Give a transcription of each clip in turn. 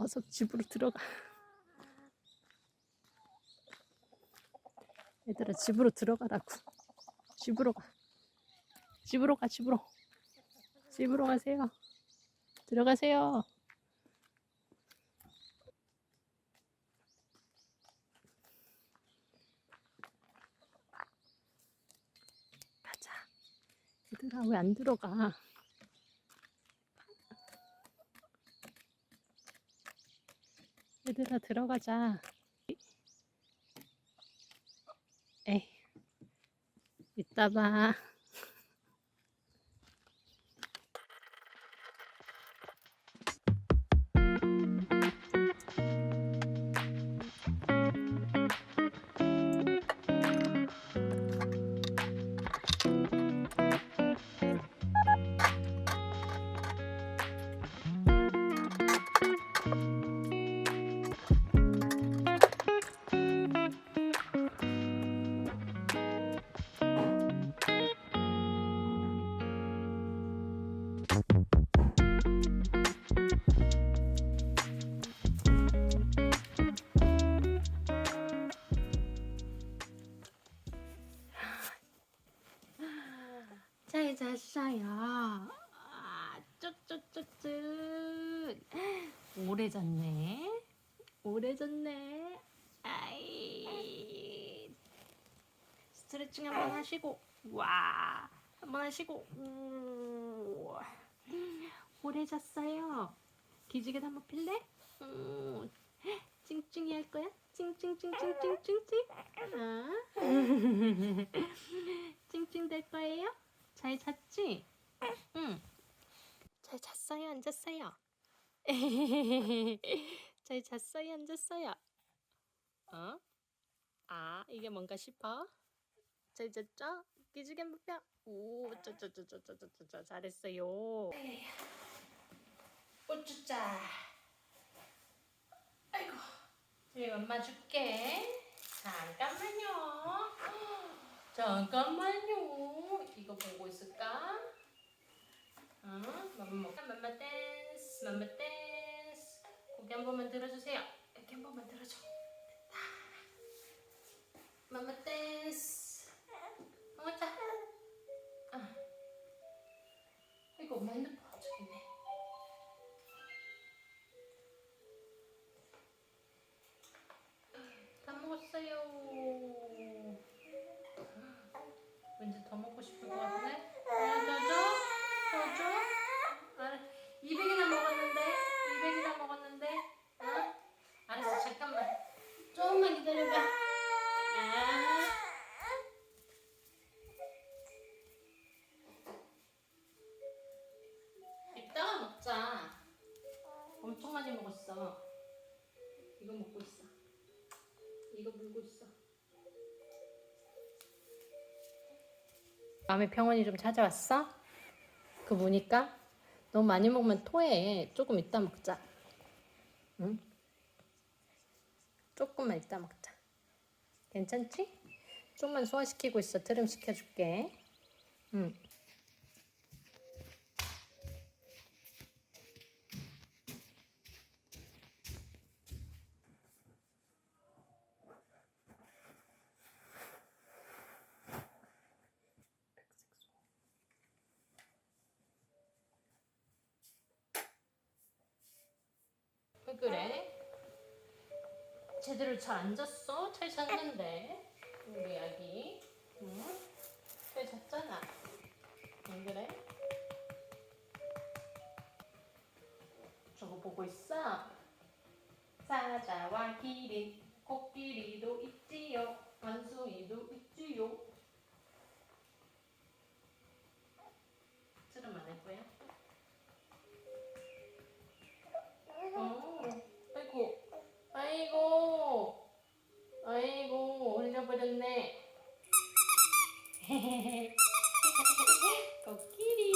어서 집으로 들어가. 얘들아 집으로 들어가라고. 집으로 가. 집으로 가 집으로. 집으로 가세요. 들어가세요. 가자. 얘들아 왜 안 들어가? 얘들아 들어가자. 에이, 이따 봐. 잘 잤어요. 아, 쭉쭉쭉쭉. 오래 잤네. 오래 잤네. 아이. 스트레칭 한번 하시고, 와. 한번 하시고, 우. 오래 잤어요. 기지개도 한번 필래? 음. 찡찡이 할 거야? 찡찡찡찡찡찡찡. 아. 잘 잤지? 응. 잘 잤어요? 안 잤어요? 잘 잤어요? 안 잤어요? 어? 아, 이게 뭔가 싶어? 잘 잤죠? 기지개 목표. 오, 짜짜짜짜짜짜짜 잘했어요. 꼬쭈짜. 아이고, 저희 엄마 줄게. 잠깐만요. 잠깐만요. 이거 보고 있을까? 어? 맘마? 맘마 댄스, 맘마 댄스. 고개 한 번만 들어주세요. 이렇게 한 번만 들어줘. 맘마 댄스. 어머 자. 아. 이거 엄마 핸드폰 200이나 먹었는데? 200이나 먹었는데? 어? 알았어, 잠깐만. 조금만 기다려봐. 아. 이따가 먹자. 엄청 많이 먹었어. 이거 먹고 있어. 이거 물고 있어. 마음의 평온이 좀 찾아왔어? 그 보니까 너무 많이 먹으면 토해. 조금 이따 먹자. 응? 조금만 이따 먹자. 괜찮지? 좀만 소화시키고 있어. 트림 시켜줄게. 응. 그래? 제대로 잘안 잤어? 잘 잤는데 우리 아기 응? 잘 잤잖아 안 그래? 저거 보고 있어? 사자와 기린 코끼리도 있지요 원숭이도 있지요 트름 안할 거야? 어, 아이고, 아이고, 아이고, 흘려버렸네. 코끼리,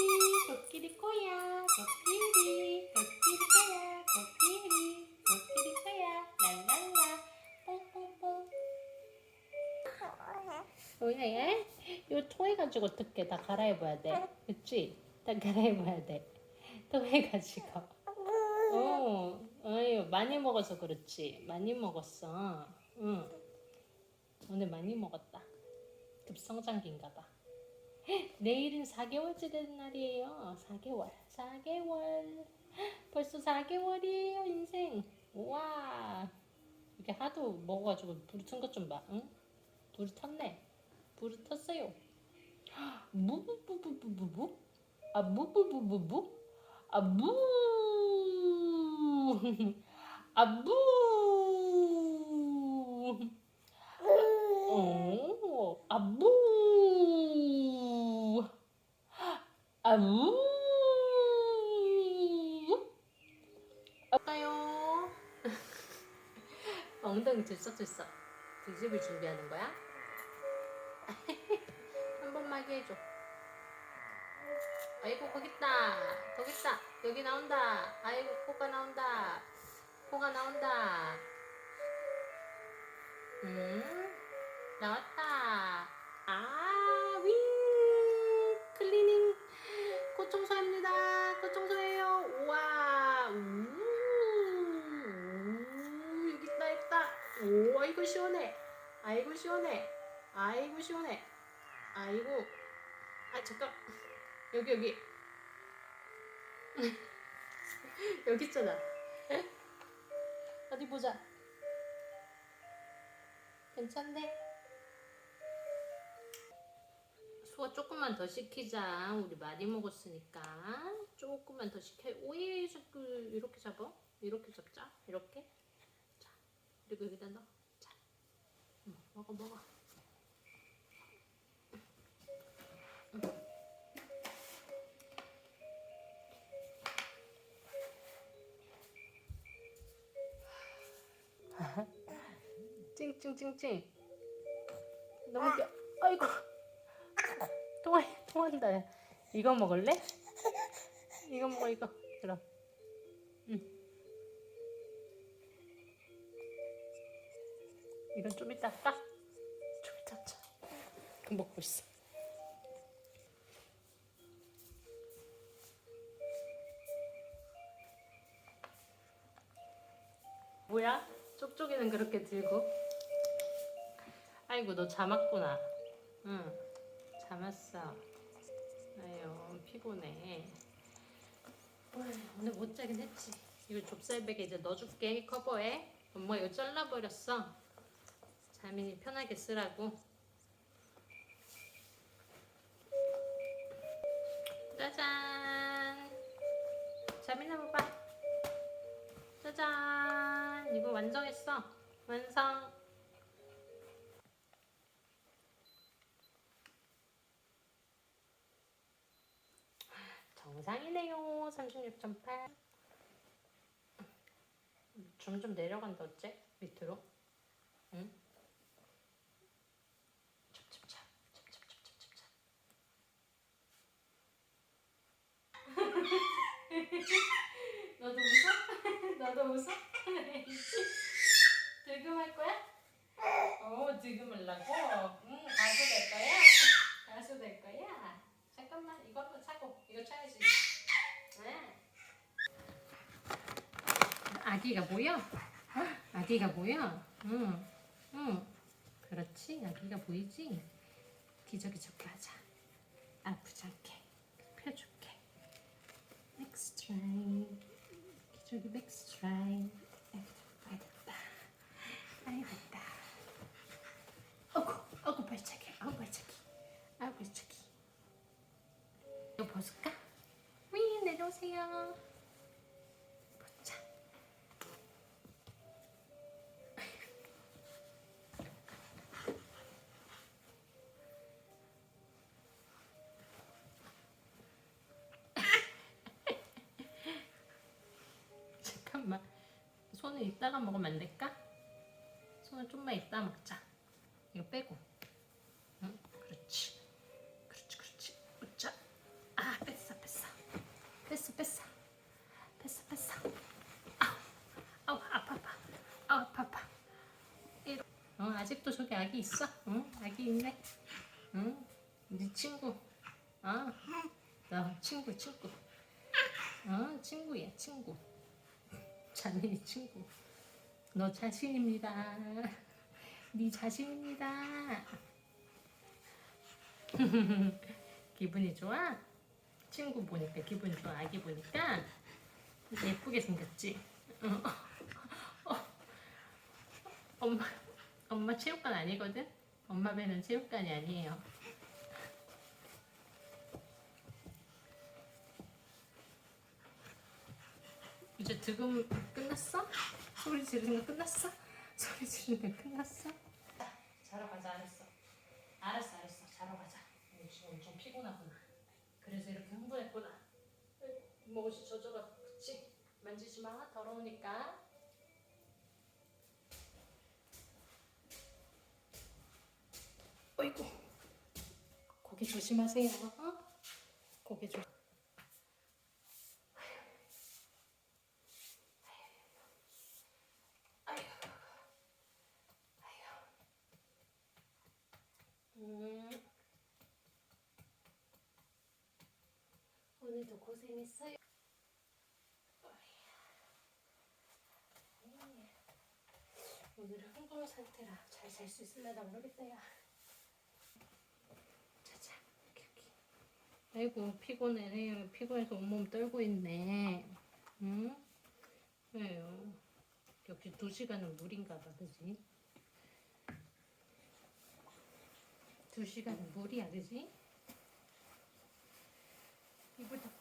코끼리 코야, 코끼리, 코끼리 코야, 코끼리, 코끼리 코야, 랄랄라, 뽕뽕뽕. 뭐야 얘? 이거 토해가지고 어떻게 다 갈아입어야 돼? 그치? 다 갈아입어야 돼. 토해가지고. 어, 아유 많이 먹어서 그렇지. 많이 먹었어. 응. 오늘 많이 먹었다. 급성장기인가 봐. 헉, 내일은 4개월째 되는 날이에요. 4개월. 4개월. 벌써 4개월이에요, 인생. 우와. 이게 하도 먹어가지고 불이 튼것 좀 봐. 응? 불이 텄네. 불이 텄어요. 무부부부부부? 아 무부부부부? 아 무. 아 무. 어. 아 무. 아 무. 아까요. 엉덩이 들썩들썩. 뒤집을 준비하는 거야? 한 번만 하게 해줘. 아이고 거기 있다. 거기 있다. 여기 나온다. 아이고 코가 나온다. 코가 나온다. 음 나왔다. 아 윙. 클리닝 코 청소합니다. 코 청소해요. 우와. 우. 우. 여기 있다 있다. 오 아이고 시원해. 아이고 시원해. 아이고 시원해. 아이고. 아 잠깐. 여기 여기. 여기 있잖아. 어디 보자. 괜찮네. 수아 조금만 더 시키자. 우리 많이 먹었으니까 조금만 더 시켜. 오예 자꾸 이렇게 잡아. 이렇게 잡자. 이렇게. 자 그리고 여기다 넣어. 자, 응, 먹어 먹어. 찡찡찡찡. 너무 귀여. 아이고. 통화 통한다. 이거 먹을래? 이거 먹어 이거. 그럼. 응. 이건 좀 이따 할까? 좀 이따 하자. 이거 먹고 있어. 뭐야? 쪽쪽이는 그렇게 들고. 아이고 너 잠았구나. 응. 잠았어. 아유 피곤해. 오늘 못 자긴 했지. 이거 좁쌀백에 이제 넣어줄게 커버에. 엄마 이거 잘라버렸어. 자민이 편하게 쓰라고. 짜잔. 자민아 봐봐. 짜잔. 이거 완성했어. 완성. 정상이네요. 36.8. 점점 내려간다 어째? 밑으로. 응? 찹찹찹. 찹찹찹찹찹찹. 너도 웃어? 너도 웃어? 들금할 거야? 어, 들금하려고? 응, 가수 될 거야? 가수 될 거야? 잠깐만, 이거 한번 차고, 이거 차야지. 네. 아기가 보여? 아기가 보여? 응, 응. 그렇지, 아기가 보이지? 기저귀 좋게 하자. 아프지 않게 펴줄게. 엑스트라이. 기저귀 엑스트라이. 아이고, 됐다. 아이고, 됐다. 어구, 어구, 발차기. 발차기. 아우, 발차기. 이거 벗을까? 위 내려오세요. 잠깐만. 손을 이따가 먹으면 안 될까? 손을 좀만 이따 먹자. 이거 빼고. 응? 그렇지. 그렇지, 그렇지. 웃자. 아, 뺐어, 뺐어. 뺐어, 뺐어. 뺐어, 뺐어. 아우, 아우, 아파, 아파. 아우, 아파, 아파. 어, 아직도 저기 아기 있어? 응? 아기 있네. 응? 네 친구. 어? 너 친구, 친구. 어, 친구야, 친구. 자네 친구. 너 자신입니다. 네 자신입니다. 기분이 좋아? 친구 보니까 기분이 좋아. 아기 보니까 예쁘게 생겼지. 어. 어. 엄마 엄마 체육관 아니거든. 엄마 배는 체육관이 아니에요. 이제 득음 끝났어? 소리 지르는 거 끝났어? 소리 지르는 거 끝났어? 자러 가자 알았어. 알았어 알았어 자러 가자. 너 지금 엄청 피곤하구나. 그래서 이렇게 흥분했구나. 목옷이 젖어가 그치? 만지지 마 더러우니까. 어이구 고개 조심하세요. 어? 고개 조. 음. 고생했어요. 오늘은 흥분 상태라 잘 잘 수 있을려나 모르겠다 야. 자자 여기 여기. 아이고 피곤해 피곤해서 온몸 떨고 있네. 응? 왜요? 역시 두 시간은 무리인가 봐, 그지? 두 시간은 무리야, 그지? 이불 덮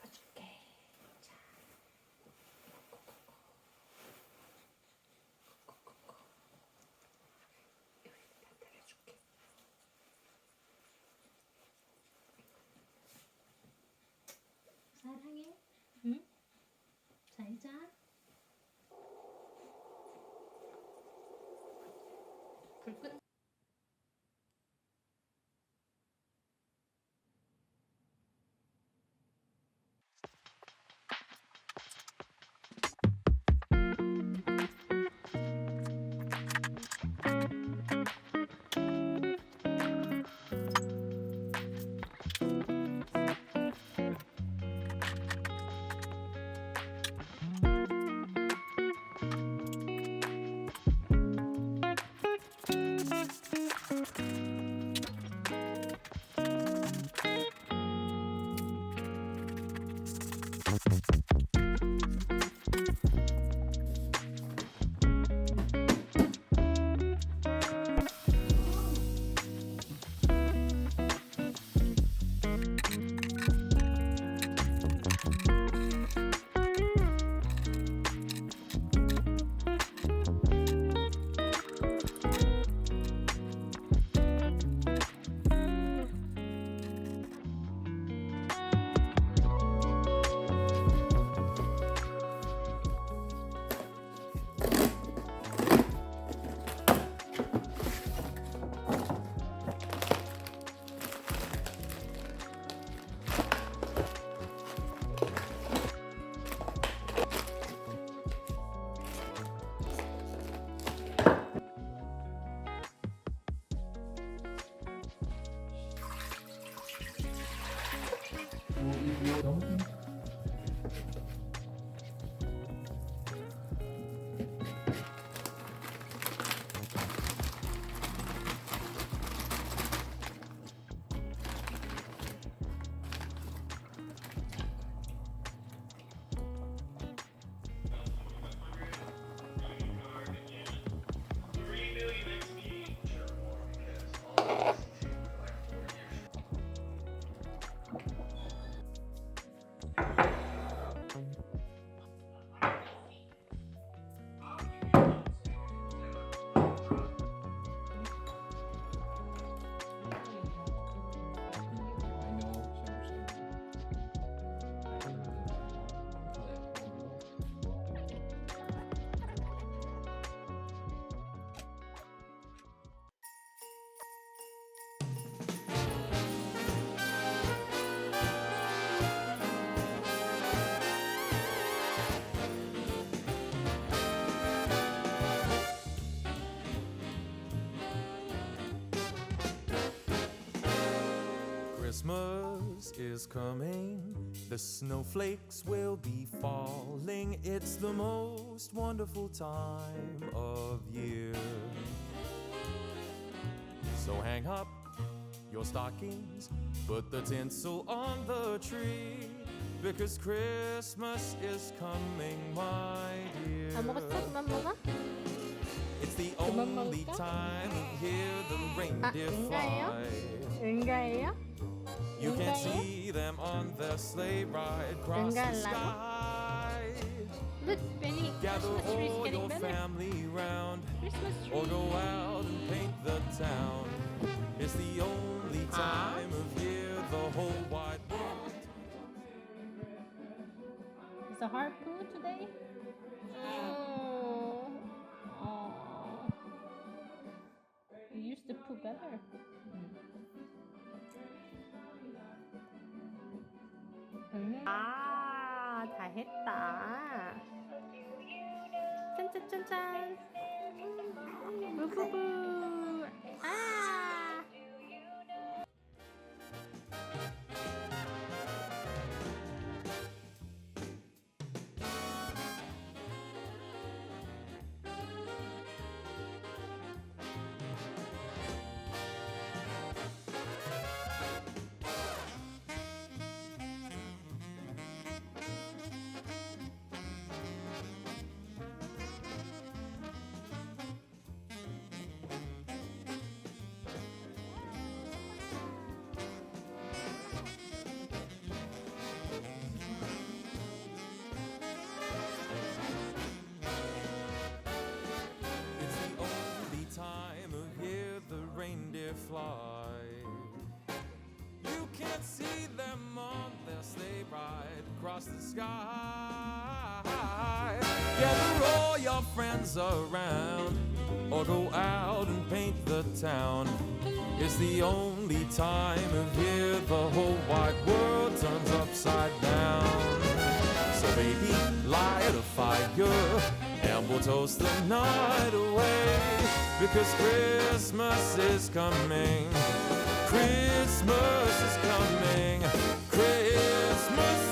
is coming. The snowflakes will be falling sing it's the most wonderful time of year. So hang up your stockings, put the tinsel on the tree, because Christmas is coming, my dear. 다 먹었어? 그만 먹어? It's the 그만 only 먹을까? time of year the reindeer 응가예요? fly. 응가예요? You can ¿eh? see them on the sleigh ride across the sky. Look, Benny, Gather Christmas tree's all your family round, Christmas or go out and paint the town. It's the only ah. time of year the whole wide world. Is the harp good today? 아, 다 했다. 짠짠짠짠. 부부부. Fly. You can't see them on their sleigh ride across the sky. Gather all your friends around, or go out and paint the town. It's the only time of year the whole wide world turns upside down. So baby, light a fire We'll toast the night away because Christmas is coming. Christmas is coming. Christmas